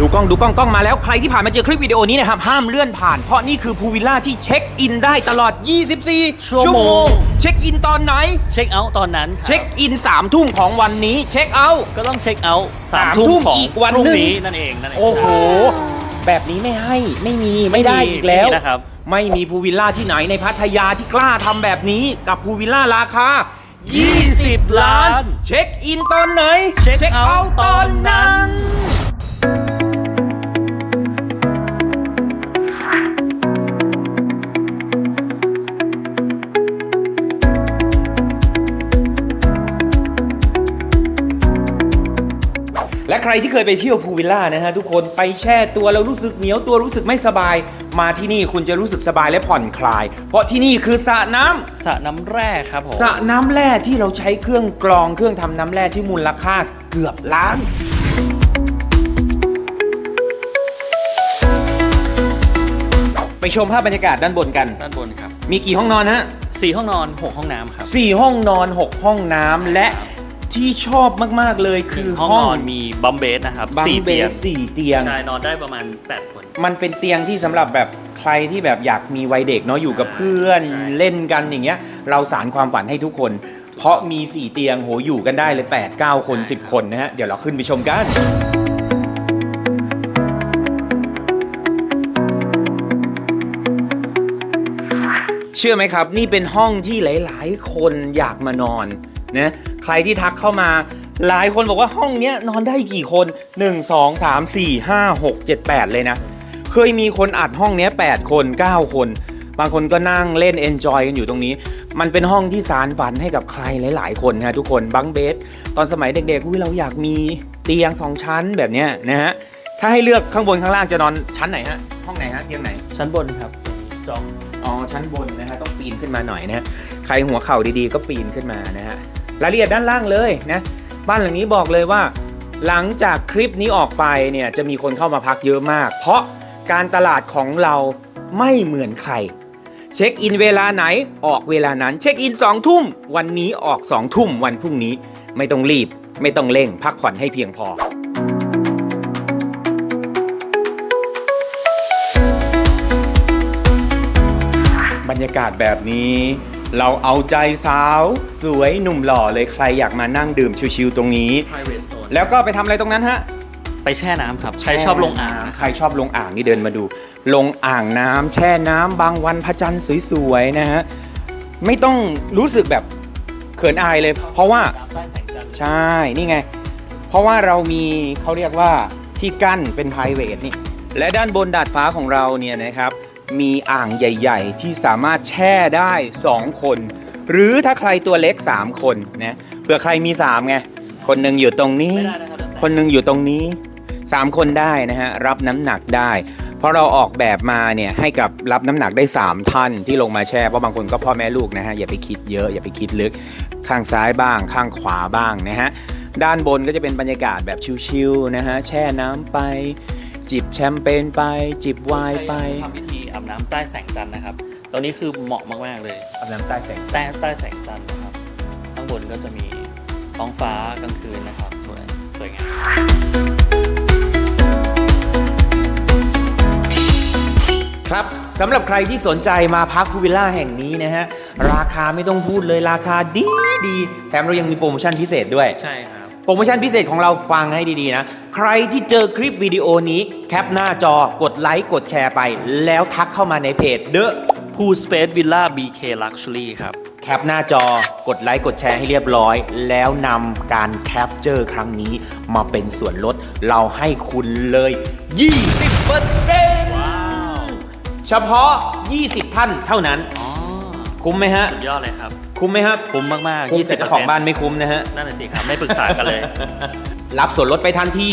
ดูกล้องดูกล้องกล้องมาแล้วใครที่ผ่านมาเจอคลิปวิดีโอนี้นะครับ ห้ามเลื่อนผ่านเพราะนี่คือพูลวิลล่าที่เช็คอินได้ตลอด 24 ชั่วโมง เช็คอินตอนไหน เช็คเอาท์ตอนนั้นครับเช็คอิน3ทุ่มของวันนี้เช็คเอาท์ ก็ต้องเช็คเอาท์สามสามทุ่ทุ่มมของอีกวันพรุ่งหนึ่งนี้นั่นเองนั่นเองโอ้โห แบบนี้ไม่ให้ไม่มีไม่ได้อีกแล้ว ไม่มีนะครับ ไม่มีพูลวิลล่าที่ไหนในพัทยาที่กล้าทำแบบนี้กับพูลวิลล่าราคา20ล้าน เช็คอินตอนไหนเช็คเอาท์ตอนนั้น และใครที่เคยไปเที่ยวพูลวิลล่านะฮะทุกคนไปแช่ตัวแล้วรู้สึกเหนียวตัวรู้สึกไม่สบาย มาที่นี่คุณจะรู้สึกสบายและผ่อนคลาย เพราะที่นี่คือสระน้ำสระน้ำแร่ครับผม สระน้ำแร่ที่เราใช้เครื่องกรองเครื่องทำน้ำแร่ที่มูลค่าเกือบล้าน ไปชมภาพบรรยากาศด้านบนกัน ด้านบนครับมีกี่ห้องนอนฮะ สี่ห้องนอนหกห้องน้ำครับสี่ห้องนอน 6 ห้องน้ำและ ที่ชอบมาก ๆ เลยคือห้องห้องนอนมีบัมเบสนะครับบังสี่เบเตียงสสี่เตียง ใช่นอนได้ประมาณ 8 คน มันเป็นเตียงที่สำหรับแบบใครที่แบบอยากมีวัยเด็กเนาะอยู่กับเพื่อนใช่ เล่นกันอย่างเงี้ย เราสารความฝันให้ทุกคน เพราะมี 4 เตียงโหอยู่กันได้เลย 8 9 คน 10 คนนะฮะ เดี๋ยวเราขึ้นไปชมกัน เชื่อไหมครับ นี่เป็นห้องที่หลาย ๆ คนอยากมานอน นะใครที่ทักเข้ามาหลายคนบอกว่าห้องเนี้ยนอนได้กี่คน 1 2 3 4 5 6 7 8 เลยนะ เคยมีคนอัดห้องเนี้ย8คน 9 คน บางคนก็นั่งเล่น enjoy กันอยู่ตรงนี้ มันเป็นห้องที่สารฝันให้กับใครหลาย ๆ คนนะทุกคนบังเบสตอนสมัยเด็กๆอุ๊ยเราอยากมีเตียงสองชั้นแบบเนี้ยนะฮะถ้าให้เลือกข้างบนข้างล่างจะนอนชั้นไหนฮะห้องไหนฮะเตียงไหน ชั้นบนครับจองอ๋อชั้นบนนะฮะต้องปีนขึ้นมาหน่อยนะฮะใครหัวเข่าดีๆ ก็ปีนขึ้นมานะฮะ รายละเอียดด้านล่างเลยนะบ้านหลังนี้บอกเลยว่า หลังจากคลิปนี้ออกไปเนี่ยจะมีคนเข้ามาพักเยอะมาก เพราะการตลาดของเราไม่เหมือนใคร เช็คอินเวลาไหนออกเวลานั้น เช็คอิน2องทุ่มวันนี้ออก2องทุ่มวันพรุ่งนี้ไม่ต้องรีบ ไม่ต้องเร่งพักผ่อนให้เพียงพอบรรยากาศแบบนี้ เราเอาใจสาว สวยหนุ่มหล่อเลยใครอยากมานั่งดื่มชิวๆตรงนี้ private zone แล้วก็ไปทำอะไรตรงนั้นฮะ ไปแช่น้ำครับ ใครชอบลงอ่างนะคใครรับ ชอบลงอ่างนี่เดินมาดู ลงอ่างน้ำแช่น้ำบางวันพระจันทร์สวยๆนะฮะ ไม่ต้องรู้สึกแบบเขินอายเลย เพราะว่าใต้แสงจันทร์ใช่ นี่ไง เพราะว่าเรามีเขาเรียกว่าที่กั้นเป็น p r i v a t นี่ และด้านบนดาดฟ้าของเราเนี่ยนะครับ มีอ่างใหญ่ ๆ ที่สามารถแช่ได้ 2 คน หรือถ้าใครตัวเล็ก 3 คนนะเผื่อใครมี3ไงคนหนึ่งอยู่ตรงนี้ไม่ได้นะครับแล้วแต่คนหนึ่งอยู่ตรงนี้ 3 คนได้นะฮะรับน้ำหนักได้ เพราะเราออกแบบมาเนี่ยให้กับรับน้ำหนักได้ 3 ท่านที่ลงมาแช่เพราะบางคนก็พ่อแม่ลูกนะฮะอย่าไปคิดเยอะอย่าไปคิดลึกข้างซ้ายบ้าง ข้างขวาบ้างนะฮะด้านบนก็จะเป็นบรรยากาศแบบชิลๆนะฮะแช่น้ำไป จิบแชมเปญไป จิบไวน์ไปทำพิธีอาบน้ำใต้แสงจันทร์นะครับตรงนี้คือเหมาะมากๆเลย อาบน้ำใต้แสง ใต้ใต้แสงจันทร์นะครับ ข้างบนก็จะมีท้องฟ้ากลางคืนนะครับ สวยสวยงาม ครับสำหรับใครที่สนใจมาพักพูลวิลล่าแห่งนี้นะฮะ ราคาไม่ต้องพูดเลยราคาดีดีแถมเรายังมีโปรโมชั่นพิเศษด้วย ใช่ครับ โปรโมชั่นพิเศษของเราฟังให้ดีๆนะ ใครที่เจอคลิปวิดีโอนี้แคปหน้าจอกดไลค์กดแชร์ไป แล้วทักเข้ามาในเพจเดอะ Pool Space Villa BK Luxury ครับ แคปหน้าจอกดไลค์กดแชร์ให้เรียบร้อย แล้วนำการแคปเจอร์ครั้งนี้มาเป็นส่วนลดเราให้คุณเลย 20%ว้าวเฉพาะ 20 ท่านเท่านั้นอ๋อ คุ้มไหมฮะ สุดยอดเลยครับ คุ้มไหมครับคุ้มมากๆคุ้ม20%แต่เจ้าของบ้านไม่คุ้มนะฮะ นั่นแหละสิครับ ไม่ปรึกษากันเลย รับส่วนลดไปทันที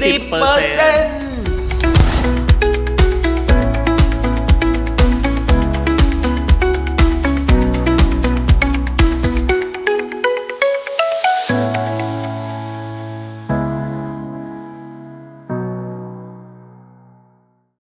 20%